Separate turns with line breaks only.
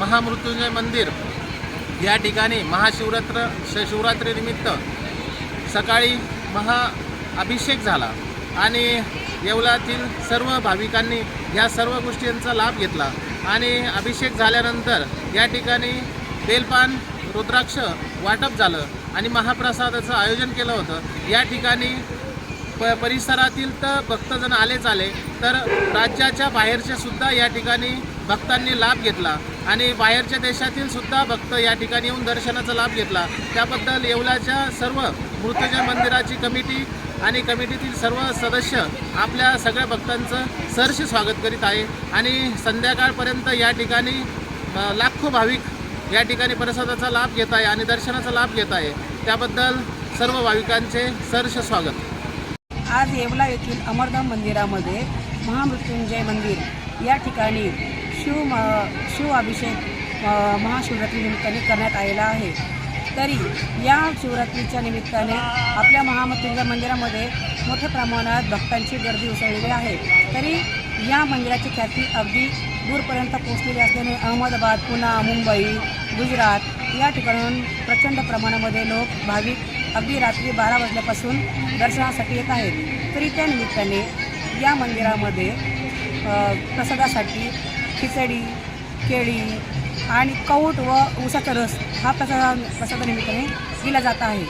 महामृत्युंजय मंदिर. या ठिकाणी महाशिवरात्र श शिवरात्रीनिमित्त सकाळी महाअभिषेक झाला आणि येवलातील सर्व भाविकांनी या सर्व गोष्टींचा लाभ घेतला आणि अभिषेक झाल्यानंतर या ठिकाणी बेलपान रुद्राक्ष वाटप झालं आणि महाप्रसादाचं आयोजन केलं होतं. या ठिकाणी प परिसरातील तर भक्तजण आलेच आले तर राज्याच्या बाहेरचे सुद्धा या ठिकाणी भक्तांनी लाभ घेतला. आणि बाहेरच्या देशातील सुद्धा भक्त या ठिकाणी येऊन दर्शनाचा लाभ घेतला. त्याबद्दल येवलाच्या सर्व मृत्यूंजय मंदिराची कमिटी आणि कमिटीतील सर्व सदस्य आपल्या सगळ्या भक्तांचं सहर्ष स्वागत करीत आहे. आणि संध्याकाळपर्यंत या ठिकाणी लाखो भाविक या ठिकाणी प्रसादाचा लाभ घेत आहे आणि दर्शनाचा लाभ घेत आहे. त्याबद्दल सर्व भाविकांचे सहर्ष स्वागत.
आज येवला येथील अमरधाम मंदिरामध्ये महामृत्युंजय मंदिर या ठिकाणी शिव म- शिव अभिषेक महाशिवरात्री निमित्ताने करण्यात आलेला आहे. तरी या शिवरात्रीच्या निमित्ताने आपल्या महामृत्युंजय मंदिरामध्ये मोठ्या प्रमाणात भक्तांची गर्दी उसळलेली आहे. तरी या मंदिराची ख्याती अगदी दूरपर्यंत पोहोचलेली असल्याने अहमदाबाद पुणा मुंबई गुजरात या ठिकाणून प्रचंड प्रमाणामध्ये लोक भाविक अगदी रात्री बारा वाजल्यापासून दर्शनासाठी येत आहेत. तरी त्या निमित्ताने या मंदिरामध्ये प्रसादासाठी खिचडी केळी आणि कौट व ऊसाचा रस हा प्रसादा प्रसादानिमित्ताने दिला जात आहे.